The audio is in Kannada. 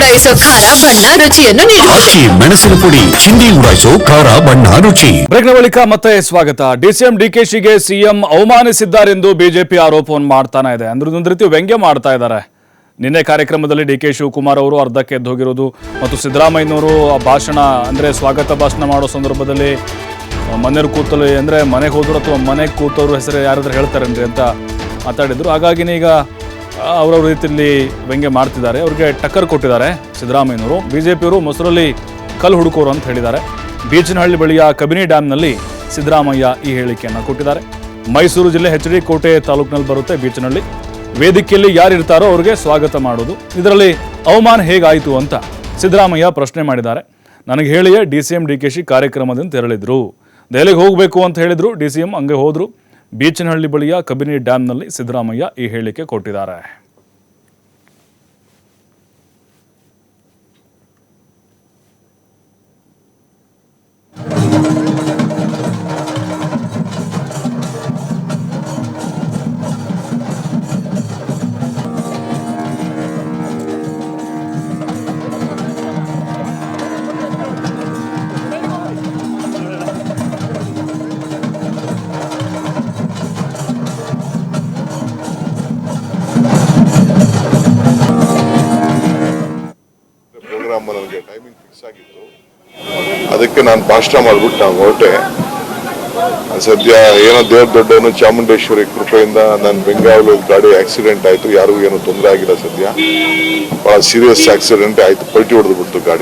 ಉಡಾಯಿಸೋ ಖಾರ ಬಣ್ಣ ರುಚಿಯನ್ನು ನೀಡುತ್ತದೆ ಮೆಣಸಿನ ಪುಡಿ ಚಿಂದಿ ಉಡಾಯಿಸೋ ಖಾರ ಬಣ್ಣ ರುಚಿ. ಬ್ರೇಕ್ನ ಬಳಿಕ ಮತ್ತೆ ಸ್ವಾಗತ. ಡಿಸಿಎಂ ಡಿಕೆಶಿಗೆ ಸಿಎಂ ಅವಮಾನಿಸಿದ್ದಾರೆಂದು ಬಿಜೆಪಿ ಆರೋಪವನ್ನು ಮಾಡ್ತಾನೆ ಇದೆ. ಅಂದ್ರೆ ಒಂದು ರೀತಿ ವ್ಯಂಗ್ಯ ಮಾಡ್ತಾ ಇದ್ದಾರೆ. ನಿನ್ನೆ ಕಾರ್ಯಕ್ರಮದಲ್ಲಿ ಡಿ ಕೆ ಶಿವಕುಮಾರ್ ಅವರು ಅರ್ಧಕ್ಕೆ ಎದ್ದು ಹೋಗಿರೋದು. ಮತ್ತು ಸಿದ್ದರಾಮಯ್ಯನವರು ಆ ಭಾಷಣ ಅಂದರೆ ಸ್ವಾಗತ ಭಾಷಣ ಮಾಡೋ ಸಂದರ್ಭದಲ್ಲಿ ಮನೆಯವ್ರ ಮನೆಯವ್ರು ಕೂತಲು ಅಂದರೆ ಮನೆಗೆ ಹೋದ್ರು ಅಥವಾ ಮನೆಗೆ ಕೂತವ್ರ ಹೆಸರು ಯಾರಾದ್ರೂ ಹೇಳ್ತಾರೇನ್ರಿ ಅಂತ ಮಾತಾಡಿದ್ರು. ಹಾಗಾಗಿನೇ ಈಗ ಅವರವ್ರ ರೀತಿಯಲ್ಲಿ ವ್ಯಂಗ್ಯ ಮಾಡ್ತಿದ್ದಾರೆ. ಅವ್ರಿಗೆ ಟಕ್ಕರ್ ಕೊಟ್ಟಿದ್ದಾರೆ ಸಿದ್ದರಾಮಯ್ಯನವರು. ಬಿಜೆಪಿಯವರು ಮೊಸರಲ್ಲಿ ಕಲ್ಲು ಹುಡುಕೋರು ಅಂತ ಹೇಳಿದ್ದಾರೆ. ಬೀಚನಹಳ್ಳಿ ಬಳಿಯ ಕಬಿನಿ ಡ್ಯಾಮ್ನಲ್ಲಿ ಸಿದ್ದರಾಮಯ್ಯ ಈ ಹೇಳಿಕೆಯನ್ನು ಕೊಟ್ಟಿದ್ದಾರೆ. ಮೈಸೂರು ಜಿಲ್ಲೆ ಹೆಚ್ ಡಿ ಕೋಟೆ ತಾಲೂಕಿನಲ್ಲಿ ಬರುತ್ತೆ ಬೀಚನಹಳ್ಳಿ. ವೇದಿಕೆಯಲ್ಲಿ ಯಾರಿರ್ತಾರೋ ಅವ್ರಿಗೆ ಸ್ವಾಗತ ಮಾಡೋದು. ಇದರಲ್ಲಿ ಅವಮಾನ ಹೇಗಾಯಿತು ಅಂತ ಸಿದ್ದರಾಮಯ್ಯ ಪ್ರಶ್ನೆ ಮಾಡಿದ್ದಾರೆ. ನನಗೆ ಹೇಳಿಯೇ D C M, D K Shi ಕಾರ್ಯಕ್ರಮದಿಂದ ತೆರಳಿದ್ರು. ದೆಹಲಿಗೆ ಹೋಗಬೇಕು ಅಂತ ಹೇಳಿದ್ರು, ಡಿ ಸಿ ಎಂ ಹಂಗೆ ಹೋದರು. ಬೀಚನಹಳ್ಳಿ ಬಳಿಯ ಕಬಿನಿ ಡ್ಯಾಮ್ನಲ್ಲಿ ಸಿದ್ದರಾಮಯ್ಯ ಈ ಹೇಳಿಕೆ ಕೊಟ್ಟಿದ್ದಾರೆ. ಪ್ರೋಗ್ರಾಮ್ ನನಗೆ ಟೈಮಿಂಗ್ ಫಿಕ್ಸ್ ಆಗಿತ್ತು. ಅದಕ್ಕೆ ನಾನು ಭಾಷಣ ಮಾಡ್ಬಿಟ್ಟು ನಾನು ಹೊರಟೆ. ಸದ್ಯ ಏನೋ ದೇವ್ರ ದೊಡ್ಡವನು ಚಾಮುಂಡೇಶ್ವರಿ ಕೃಪೆಯಿಂದ ನನ್ನ ಬೆಂಗಾವಲು ಗಾಡಿ ಆಕ್ಸಿಡೆಂಟ್ ಆಯ್ತು, ಯಾರಿಗೂ ಏನೂ ತೊಂದರೆ ಆಗಿಲ್ಲ ಸದ್ಯ. ಬಹಳ ಸೀರಿಯಸ್ ಆಕ್ಸಿಡೆಂಟ್ ಆಯ್ತು, ಪಲ್ಟಿ ಹೊಡೆದು ಬಿಡ್ತು ಗಾಡಿ.